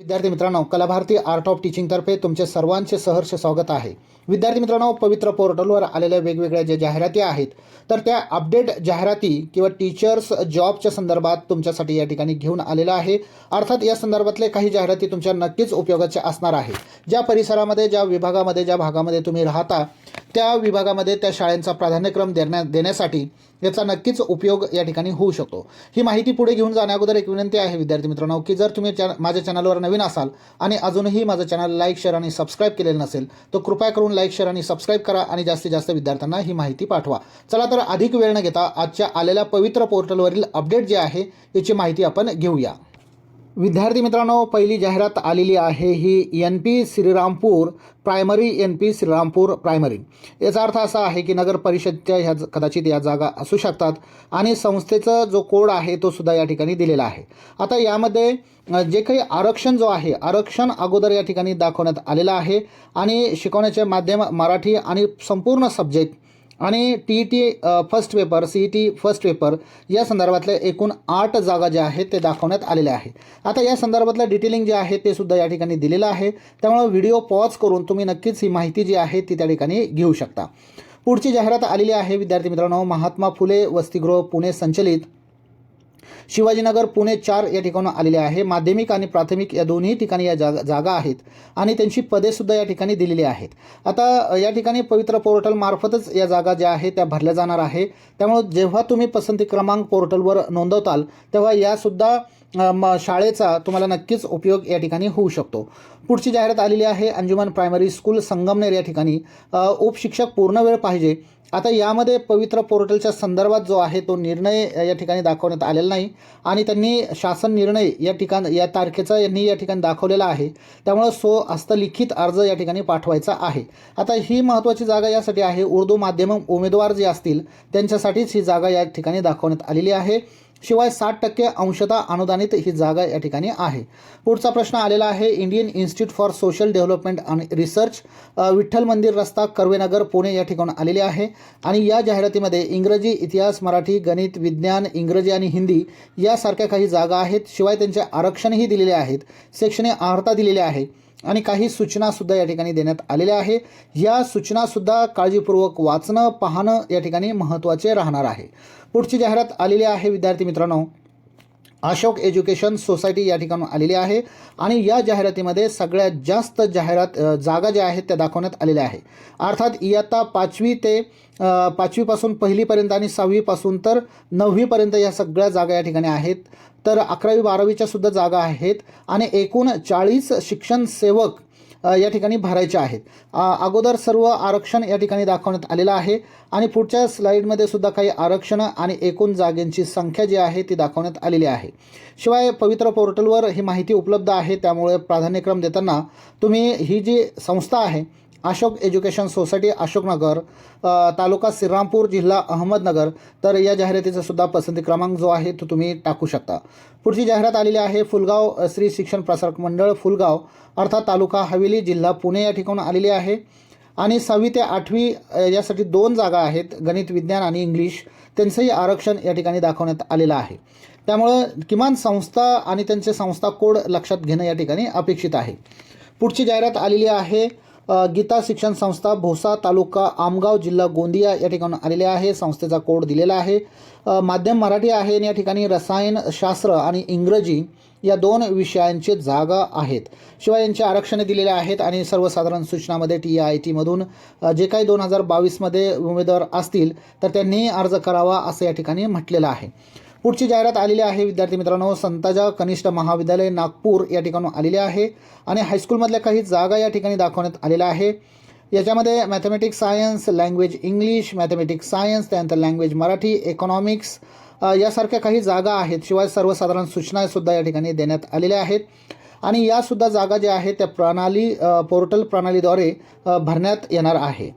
विद्यार्थी मित्रांनो कलाभारती art of टीचिंगतर्फे तुमचे सर्वांचे सहर्ष स्वागत आहे. विद्यार्थी मित्रांनो पवित्र पोर्टलवर आलेल्या वेगवेगळ्या ज्या जाहिराती आहेत तर त्या अपडेट जाहिराती किंवा टीचर्स जॉबच्या संदर्भात तुमच्यासाठी या ठिकाणी घेऊन आलेला आहे. अर्थात या संदर्भातले काही जाहिराती तुमच्या नक्कीच उपयोगाच्या असणार आहे. ज्या परिसरामध्ये ज्या विभागामध्ये ज्या भागामध्ये तुम्ही राहता त्या विभागामध्ये त्या शाळेंचा प्राधान्यक्रम देण्या देण्यासाठी याचा नक्कीच उपयोग या ठिकाणी होऊ शकतो. ही माहिती पुढे घेऊन जाण्याअगोदर एक विनंती आहे विद्यार्थी मित्रांनो की जर तुम्ही चॅन माझ्या चॅनलवर नवीन असाल आणि अजूनही माझं चॅनल लाईक शेअर आणि सबस्क्राईब केलेलं नसेल तर कृपया करून लाईक शेअर आणि सबस्क्राईब करा आणि जास्तीत जास्त विद्यार्थ्यांना ही माहिती पाठवा. चला तर अधिक वेळ न घेता आजच्या आलेल्या पवित्र पोर्टलवरील अपडेट जे आहे याची माहिती आपण घेऊया. विद्यार्थी मित्रांनो पहिली जाहिरात आलेली आहे ही N P Shrirampur primary N P Shrirampur primary याचा अर्थ असा आहे की नगर परिषदच्या ह्या ज- कदाचित या जागा असू शकतात आणि संस्थेचा जो कोड आहे तो सुद्धा या ठिकाणी दिलेला आहे. आता यामध्ये जे काही आरक्षण जो आहे आरक्षण अगोदर या ठिकाणी दाखवण्यात आलेलं आहे आणि शिकवण्याचे माध्यम मराठी आणि संपूर्ण सब्जेक्ट आणि T E T first paper C E T first paper या संदर्भातल्या एकूण आठ जागा ज्या आहेत ते दाखवण्यात आलेल्या आहे आता या संदर्भातलं डिटेलिंग जे आहे ते सुद्धा या ठिकाणी दिलेलं आहे. त्यामुळे व्हिडिओ पॉज करून तुम्ही नक्कीच ही माहिती जी आहे ती त्या ठिकाणी घेऊ शकता. पुढची जाहिरात आलेली आहे विद्यार्थी मित्रांनो महात्मा फुले वसतिगृह पुणे संचलित शिवाजीनगर पुणे चार या ठिकाणी आलेले आहे. माध्यमिक आणि प्राथमिक या दोन्ही ठिकाणी या जागा जागा आहेत आणि त्यांची पदेसुद्धा या ठिकाणी दिलेली आहेत. आता या ठिकाणी पवित्र पोर्टल मार्फतच या जागा ज्या आहेत त्या भरल्या जाणार आहे. त्यामुळे जेव्हा तुम्ही पसंती क्रमांक पोर्टलवर नोंदवताल तेव्हा यासुद्धा म शाळेचा तुम्हाला नक्कीच उपयोग या ठिकाणी होऊ शकतो. पुढची जाहिरात आलेली आहे अंजुमन प्रायमरी स्कूल संगमनेर या ठिकाणी. उपशिक्षक पूर्ण वेळ पाहिजे. आता यामध्ये पवित्र पोर्टलच्या संदर्भात जो आहे तो निर्णय या ठिकाणी दाखवण्यात आलेला नाही आणि त्यांनी शासन निर्णय या ठिकाण या तारखेचा यांनी या ठिकाणी दाखवलेला आहे. त्यामुळं सो हस्तलिखित अर्ज या ठिकाणी पाठवायचा आहे. आता ही महत्त्वाची जागा यासाठी आहे. उर्दू माध्यम उमेदवार जे असतील त्यांच्यासाठीच ही जागा या ठिकाणी दाखवण्यात आलेली आहे. शिवाय साठ टक्के अंशतः अनुदानित ही जागा या ठिकाणी आहे. पुढचा प्रश्न आलेला आहे Indian Institute for Social Development आणि रिसर्च विठ्ठल मंदिर रस्ता कर्वेनगर पुणे या ठिकाणी आलेले आहे. आणि या जाहिरातीमध्ये इंग्रजी इतिहास मराठी गणित विज्ञान इंग्रजी आणि हिंदी यासारख्या काही जागा आहेत. शिवाय त्यांचे आरक्षणही दिलेले आहेत. शैक्षणिक अर्हता दिलेली आहे. आणि काही सूचनासुद्धा या ठिकाणी देण्यात आलेल्या आहे. या सूचनासुद्धा काळजीपूर्वक वाचणं पाहणं या ठिकाणी महत्त्वाचे राहणार आहे. पुढची जाहिरात आलेली आहे विद्यार्थी मित्रांनो. अशोक एज्युकेशन सोसायटी या ठिकाणी आलेली आहे आणि या जाहिरातीमध्ये सगळ्यात जास्त जाहिरात जागा ज्या आहेत त्या दाखवण्यात आलेल्या आहे. अर्थात इयत्ता पाचवी ते पाचवीपासून पहिलीपर्यंत आणि सहावीपासून तर नववीपर्यंत या सगळ्या जागा या ठिकाणी आहेत. तर अकरावी बारावीच्या सुद्धा जागा आहेत आणि एकूण चाळीस शिक्षण सेवक या ठिकाणी भरायचे आहेत. अगोदर सर्व आरक्षण या ठिकाणी दाखवण्यात आलेलं आहे आणि पुढच्या स्लाईडमध्ये सुद्धा काही आरक्षणं आणि एकूण जागेंची संख्या जी आहे ती दाखवण्यात आलेली आहे. शिवाय पवित्र पोर्टलवर ही माहिती उपलब्ध आहे त्यामुळे प्राधान्यक्रम देताना तुम्ही ही जी संस्था आहे अशोक एज्युकेशन सोसायटी अशोकनगर तालुका श्रीरामपूर जिल्हा अहमदनगर. तर या जाहिरातीचा सुद्धा पसंती क्रमांक जो आहे तो तुम्ही टाकू शकता. पुढची जाहिरात आलेली आहे फुलगाव श्री शिक्षण प्रसारक मंडळ फुलगाव अर्थात तालुका हवेली जिल्हा पुणे या ठिकाणी आलेली आहे. आणि सहावी ते आठवी यासाठी दोन जागा आहेत गणित विज्ञान आणि इंग्लिश. त्यांचंही आरक्षण या ठिकाणी दाखवण्यात आलेलं आहे. त्यामुळं किमान संस्था आणि त्यांचे संस्था कोड लक्षात घेणं या ठिकाणी अपेक्षित आहे. पुढची जाहिरात आलेली आहे गीता शिक्षण संस्था भोसा तालुका आमगाव जिल्हा गोंदिया या ठिकाणी आलेले आहे. संस्थेचा कोड दिलेला आहे. माध्यम मराठी आहे आणि या ठिकाणी रसायनशास्त्र आणि इंग्रजी या दोन विषयांचे जागा आहेत. शिवाय यांचे आरक्षणे दिलेले आहेत आणि सर्वसाधारण सूचनामध्ये टी आय टीमधून जे काही दोन हजार बावीसमध्ये उमेदवार असतील तर त्यांनी अर्ज करावा असं या ठिकाणी म्हटलेलं आहे. पुढची जाहिरात आलेली आहे. विद्यार्थी मित्रांनो संताजा कनिष्ठ महाविद्यालय नागपूर या ठिकाणी आलेले आहे आणि हायस्कूलमधल्या काही जागा या ठिकाणी दाखवण्यात आलेल्या आहे. याच्यामध्ये mathematics science language English mathematics science त्यानंतर लँग्वेज मराठी इकॉनॉमिक्स यासारख्या काही जागा आहेत. शिवाय सर्वसाधारण सूचनासुद्धा या ठिकाणी देण्यात आलेल्या आहेत. आणि यासुद्धा जागा ज्या आहेत त्या प्रणाली पोर्टल प्रणालीद्वारे भरण्यात येणार आहे.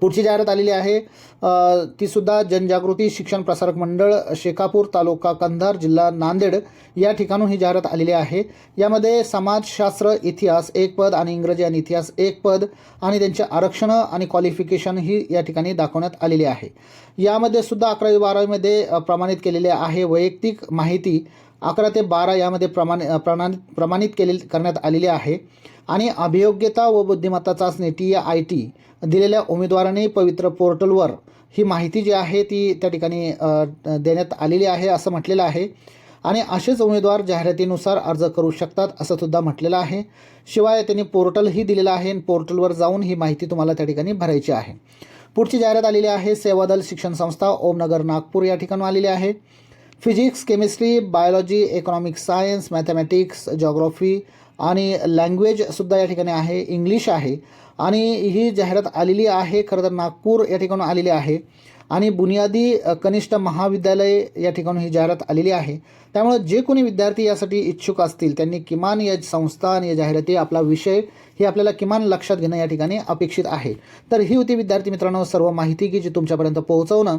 पुढची जाहिरात आलेली आहे. ती तीसुद्धा जनजागृती शिक्षण प्रसारक मंडळ शेकापूर तालुका कंधार जिल्हा नांदेड या ठिकाणून ही जाहिरात आलेली आहे. यामध्ये समाजशास्त्र इतिहास एक पद आणि इंग्रजी आणि इतिहास एक पद आणि त्यांचे आरक्षणं आणि क्वालिफिकेशन ही या ठिकाणी दाखवण्यात आलेली आहे. यामध्ये सुद्धा अकरावी बारावीमध्ये प्रमाणित केलेले आहे वैयक्तिक माहिती अकरा ते बारा यामध्ये प्रमाण प्रमाणित प्रमाणित केले करण्यात आलेली आहे. आणि अभियोग्यता व बुद्धिमत्ता चाचणी टी आय टी दिलेल्या उमेदवाराने पवित्र पोर्टलवर ही माहिती जी आहे ती त्या ठिकाणी देण्यात आलेली आहे असं म्हटलेलं आहे. आणि असेच उमेदवार जाहिरातीनुसार अर्ज करू शकतात असं सुद्धा म्हटलेलं आहे. शिवाय त्यांनी पोर्टलही दिलेलं आहे आणि पोर्टलवर जाऊन ही माहिती तुम्हाला त्या ठिकाणी भरायची आहे. पुढची जाहिरात आलेली आहे. सेवादल शिक्षण संस्था ओमनगर नागपूर या ठिकाणी आलेली आहे. Physics chemistry biology economic science mathematics geography आणि लँग्वेजसुद्धा या ठिकाणी आहे. इंग्लिश आहे. आणि ही जाहिरात आलेली आहे. खरं तर नागपूर या ठिकाणी आलेली आहे. आणि बुनियादी कनिष्ठ महाविद्यालय या ठिकाणी ही जाहिरात आलेली आहे. त्यामुळे जे कोणी विद्यार्थी यासाठी इच्छुक असतील त्यांनी किमान या संस्था आणि या जाहिराती आपला विषय हे आपल्याला किमान लक्षात घेणं या ठिकाणी अपेक्षित आहे. तर ही होती विद्यार्थी मित्रांनो सर्व माहिती की जी तुमच्यापर्यंत पोहोचवणं.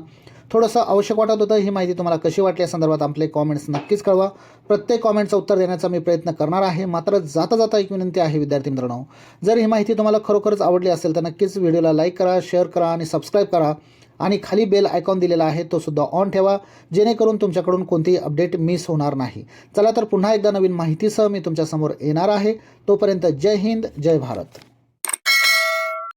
थोडंसं आवश्यक वाटत होतं ही माहिती तुम्हाला कशी वाटली या संदर्भात आपले कॉमेंट्स नक्कीच कळवा. प्रत्येक कॉमेंटचं उत्तर देण्याचा मी प्रयत्न करणार आहे. मात्र जाता जाता एक विनंती आहे विद्यार्थी मित्रांनो जर ही माहिती तुम्हाला खरोखरच आवडली असेल तर नक्कीच व्हिडिओला लाईक करा शेअर करा आणि सबस्क्राईब करा. आणि खाली बेल आयकॉन दिलेला आहे तो सुद्धा ऑन ठेवा जेणेकरून तुमच्याकडून कोणतीही अपडेट मिस होणार नाही. चला तर पुन्हा एकदा नवीन माहितीसह मी तुमच्यासमोर येणार आहे. तोपर्यंत जय हिंद जय भारत.